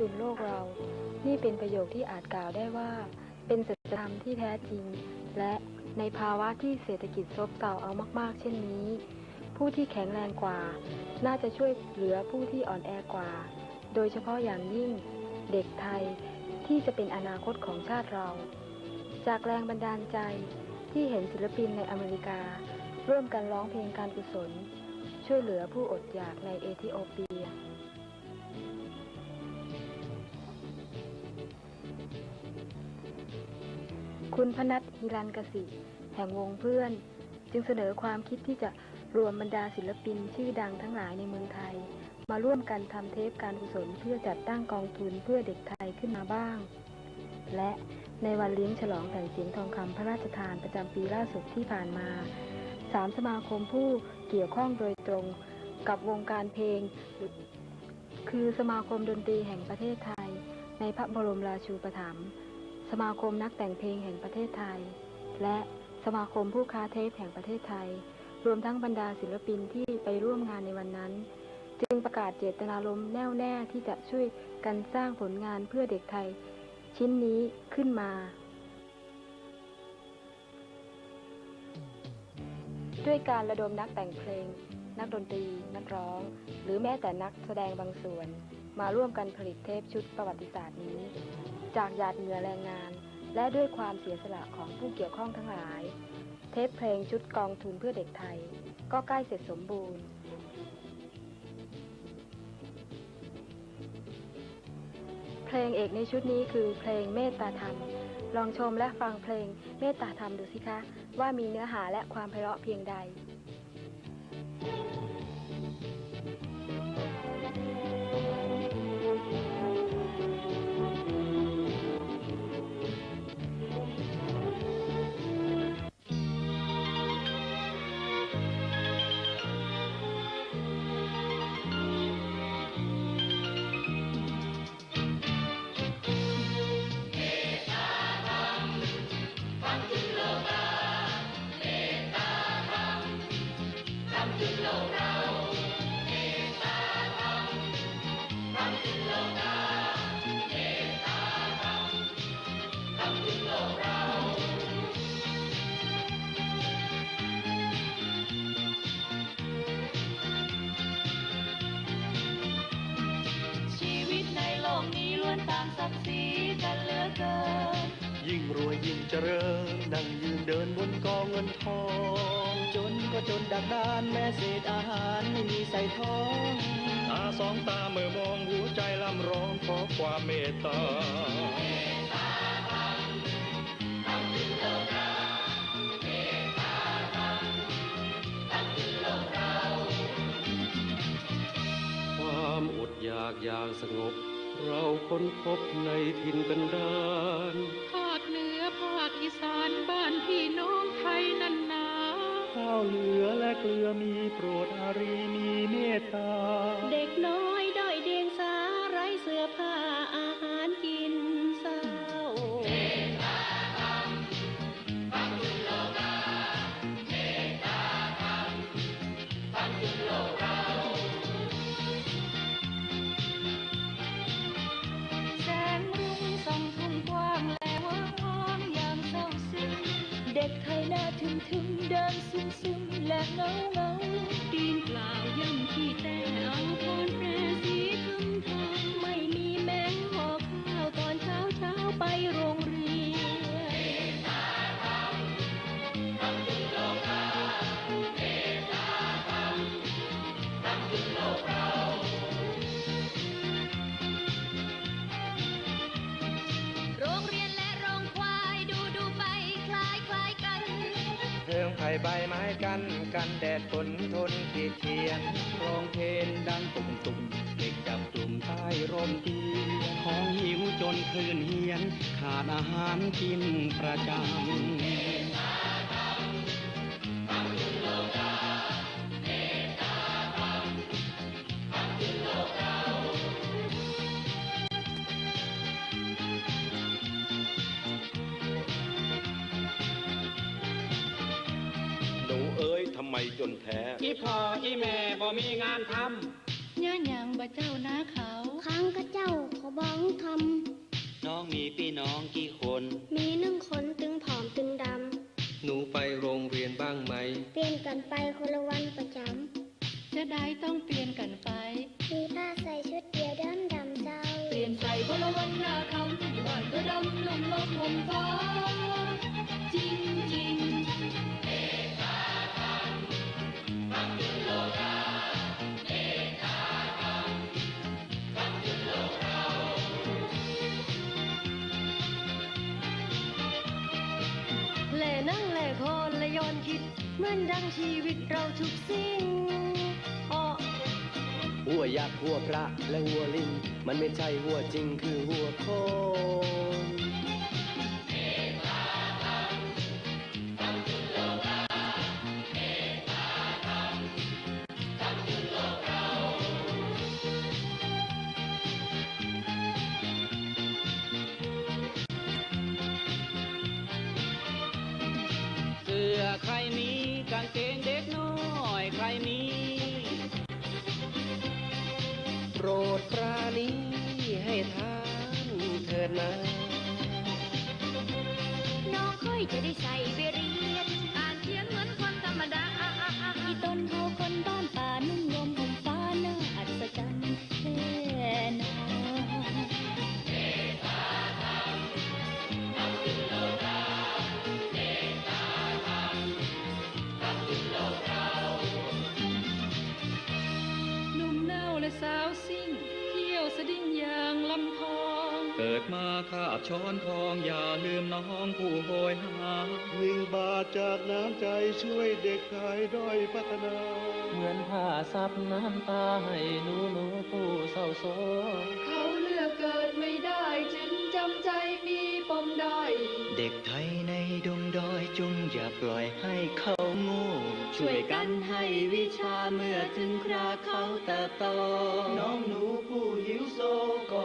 ดุลโลกเรา นี่เป็นประโยคที่อาจกล่าวได้ว่า เป็นสัจธรรมที่แท้จริง และในภาวะที่เศรษฐกิจซบเซาเอามากๆ เช่นนี้ ผู้ที่แข็งแรงกว่า น่าจะช่วยเหลือผู้ที่อ่อนแอกว่า โดยเฉพาะอย่างยิ่ง เด็กไทยที่จะเป็นอนาคตของชาติเรา จากแรงบันดาลใจที่เห็นศิลปินในอเมริกา ร่วมกันร้องเพลงการกุศล ช่วยเหลือผู้อดอยากในเอธิโอเปีย คุณพนัทฮิรันกสิแห่งวงเพื่อน จึงเสนอความคิดที่จะรวมบรรดาศิลปินชื่อดังทั้งหลายในเมืองไทย มาร่วมกันทำเทปการกุศลเพื่อจัดตั้งกองทุนเพื่อเด็กไทยขึ้นมาบ้าง และในวันเลี้ยงฉลองแผ่นเสียงทองคำพระราชทานประจำปีล่าสุดที่ผ่านมาสามสมาคมผู้เกี่ยวข้องโดยตรงกับวงการเพลง คือสมาคมดนตรีแห่งประเทศไทย ในพระบรมราชูปถัมภ์ สมาคมนักแต่งเพลงแห่งประเทศไทย และสมาคมผู้ค้าเทปแห่งประเทศไทย รวมทั้งบรรดาศิลปินที่ไปร่วมงานในวันนั้น จึงประกาศเจตนารมณ์แน่วแน่ที่จะช่วยกันสร้างผลงานเพื่อเด็กไทย ชิ้นนี้ขึ้นมา ด้วยการระดมนักแต่งเพลง นักดนตรี นักร้อง หรือแม้แต่นักแสดงบางส่วน มาร่วมกันผลิตเทปชุดประวัติศาสตร์นี้ จากหยาดเหงื่อแรงงาน และด้วยความเสียสละของผู้เกี่ยวข้องทั้งหลาย เทปเพลงชุดกองทุนเพื่อเด็กไทย ก็ใกล้เสร็จสมบูรณ์ เพลงเอกในชุดนี้คือเพลงเมตตาธรรม ลองชมและฟังเพลงเมตตาธรรมดูสิคะ ว่ามีเนื้อหาและความไพเราะเพียงใด ยิ่งเจริญ นั่งยืนเดินบนกองเงินทอง จนก็จนดักดานแม้เศษอาหารไม่มีใส่ท้องตาสองตาเมื่อมองหัวใจลำร้องขอความเมตตาความอดอยากอย่างสงบ เราค้นพบในถิ่นกันดาร สานบ้านพี่น้องไทยนั่นนาข้าวเหลือและเกลือมีโปรดอารีมีเมต ด็กไทยหน้าถึงถึงเดินซึมซึมและเงาเงาตีนเปล่าย่ำที่แต่ ใบไม้กันกันแดดฝนทนขีดเทียนร้องเพลงดังตุ่มตุ่มเด็กจับกลุ่มใต้ร่มเตียงของหิวจนคลื่นเฮียน ขาดอาหารกินประจำ จนแท้อีพ่ออีแม่บ่มีงานทย่าหยังบ่เจ้านาเขาค้างก็เจ้าขอบ้องทน้องมีพี่น้องกี่คนำมีหนึ่งคนตึงผอมตึงดหนูไปโรงเรียนบ้างไหมำเปลี่ยนกันไปคนละวันประจจะได้ต้องเปลี่ยนกันไปำมีผ้าใส่ชุดเดียวดำดำเจ้า เปลี่ยนใจคนละวันหน้าคำที่บ้านก็ดำลงลงห่มฟ้า เหมือนดังชีวิตเราทุกสิ่งอ้อหัวยักษ์หัวพระและหัวลิง มันไม่ใช่หัวจริงคือหัวโคนเสื้อใครมี ปราณีให้ทานเถิดนะน้องค่อยจะได้ใส่ไปเรียนอ่านเขียนเหมือนคนธรรมดาอีต้นเขาคนบ้านป่านุ่งยม เกิดมาคาบช้อนทองอย่าลืมน้องผู้โหยหาวิ่งบาทจากน้ำใจช่วยเด็กชายด้อยพัฒนา เหมือนผ้าซับน้ำตาให้หนูหนูผู้เศร้าโศกเขาเลือกเกิดไม่ได้จึงจำใจมีปมด้อยเด็กไทยในดงดอยจงอย่าปล่อยให้เขาโง่ช่วยกันให้วิชาเมื่อถึงคราเขาเติบโตน้องหนูผู้หิวโซก็